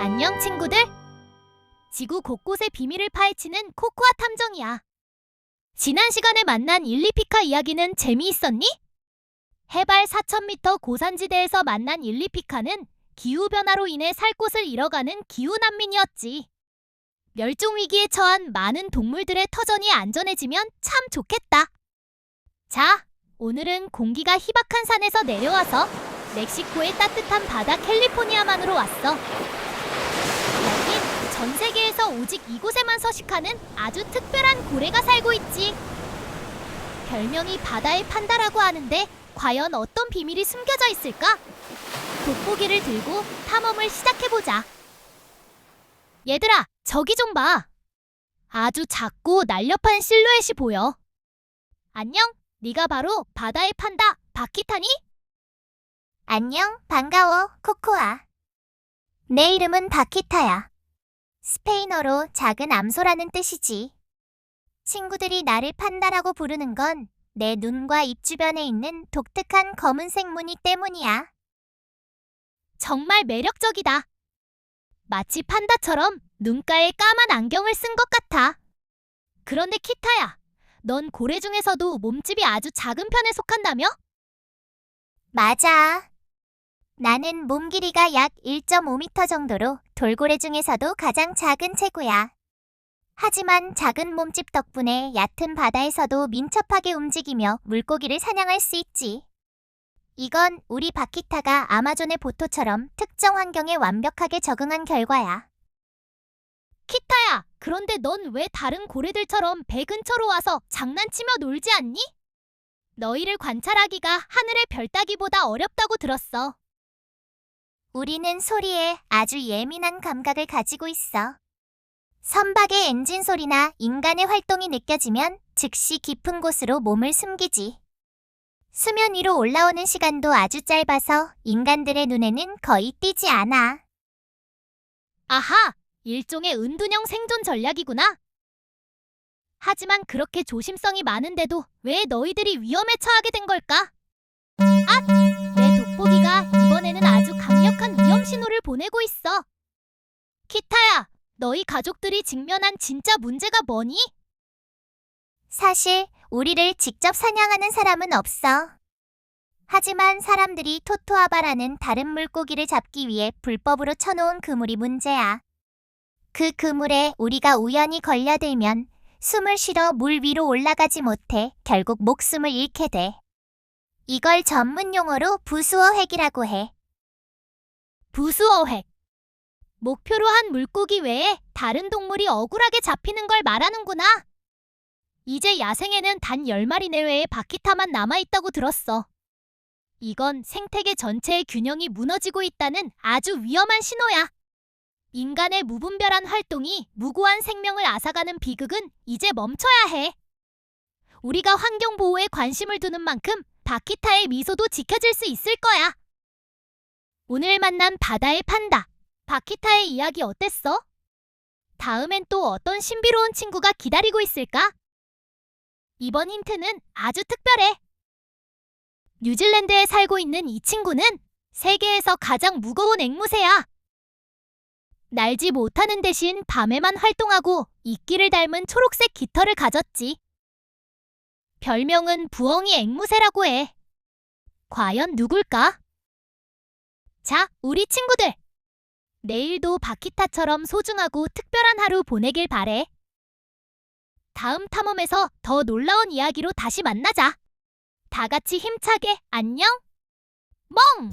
안녕 친구들. 지구 곳곳의 비밀을 파헤치는 코코아 탐정이야. 지난 시간에 만난 일리피카 이야기는 재미있었니? 해발 4,000m 고산지대에서 만난 일리피카는 기후변화로 인해 살 곳을 잃어가는 기후난민이었지. 멸종위기에 처한 많은 동물들의 터전이 안전해지면 참 좋겠다. 자, 오늘은 공기가 희박한 산에서 내려와서 멕시코의 따뜻한 바다 캘리포니아만으로 왔어. 전 세계에서 오직 이곳에만 서식하는 아주 특별한 고래가 살고 있지. 별명이 바다의 판다라고 하는데 과연 어떤 비밀이 숨겨져 있을까? 돋보기를 들고 탐험을 시작해보자. 얘들아, 저기 좀 봐. 아주 작고 날렵한 실루엣이 보여. 안녕, 네가 바로 바다의 판다 바키타니? 안녕, 반가워, 코코아. 내 이름은 바키타야. 스페인어로 작은 암소라는 뜻이지. 친구들이 나를 판다라고 부르는 건 내 눈과 입 주변에 있는 독특한 검은색 무늬 때문이야. 정말 매력적이다. 마치 판다처럼 눈가에 까만 안경을 쓴 것 같아. 그런데 키타야, 넌 고래 중에서도 몸집이 아주 작은 편에 속한다며? 맞아. 나는 몸 길이가 약 1.5m 정도로 돌고래 중에서도 가장 작은 체구야. 하지만 작은 몸집 덕분에 얕은 바다에서도 민첩하게 움직이며 물고기를 사냥할 수 있지. 이건 우리 바키타가 아마존의 보토처럼 특정 환경에 완벽하게 적응한 결과야. 키타야, 그런데 넌 왜 다른 고래들처럼 배 근처로 와서 장난치며 놀지 않니? 너희를 관찰하기가 하늘의 별 따기보다 어렵다고 들었어. 우리는 소리에 아주 예민한 감각을 가지고 있어. 선박의 엔진 소리나 인간의 활동이 느껴지면 즉시 깊은 곳으로 몸을 숨기지. 수면 위로 올라오는 시간도 아주 짧아서 인간들의 눈에는 거의 띄지 않아. 아하, 일종의 은둔형 생존 전략이구나. 하지만 그렇게 조심성이 많은데도 왜 너희들이 위험에 처하게 된 걸까? 신호를 보내고 있어. 키타야, 너희 가족들이 직면한 진짜 문제가 뭐니? 사실 우리를 직접 사냥하는 사람은 없어. 하지만 사람들이 토토아바라는 다른 물고기를 잡기 위해 불법으로 쳐놓은 그물이 문제야. 그 그물에 우리가 우연히 걸려들면 숨을 쉬러 물 위로 올라가지 못해 결국 목숨을 잃게 돼. 이걸 전문 용어로 부수어획이라고 해. 부수어획. 목표로 한 물고기 외에 다른 동물이 억울하게 잡히는 걸 말하는구나. 이제 야생에는 단 10마리 내외의 바키타만 남아있다고 들었어. 이건 생태계 전체의 균형이 무너지고 있다는 아주 위험한 신호야. 인간의 무분별한 활동이 무고한 생명을 앗아가는 비극은 이제 멈춰야 해. 우리가 환경 보호에 관심을 두는 만큼 바키타의 미소도 지켜질 수 있을 거야. 오늘 만난 바다의 판다. 바키타의 이야기 어땠어? 다음엔 또 어떤 신비로운 친구가 기다리고 있을까? 이번 힌트는 아주 특별해. 뉴질랜드에 살고 있는 이 친구는 세계에서 가장 무거운 앵무새야. 날지 못하는 대신 밤에만 활동하고 이끼를 닮은 초록색 깃털을 가졌지. 별명은 부엉이 앵무새라고 해. 과연 누굴까? 자, 우리 친구들! 내일도 바키타처럼 소중하고 특별한 하루 보내길 바래. 다음 탐험에서 더 놀라운 이야기로 다시 만나자. 다 같이 힘차게 안녕! 멍!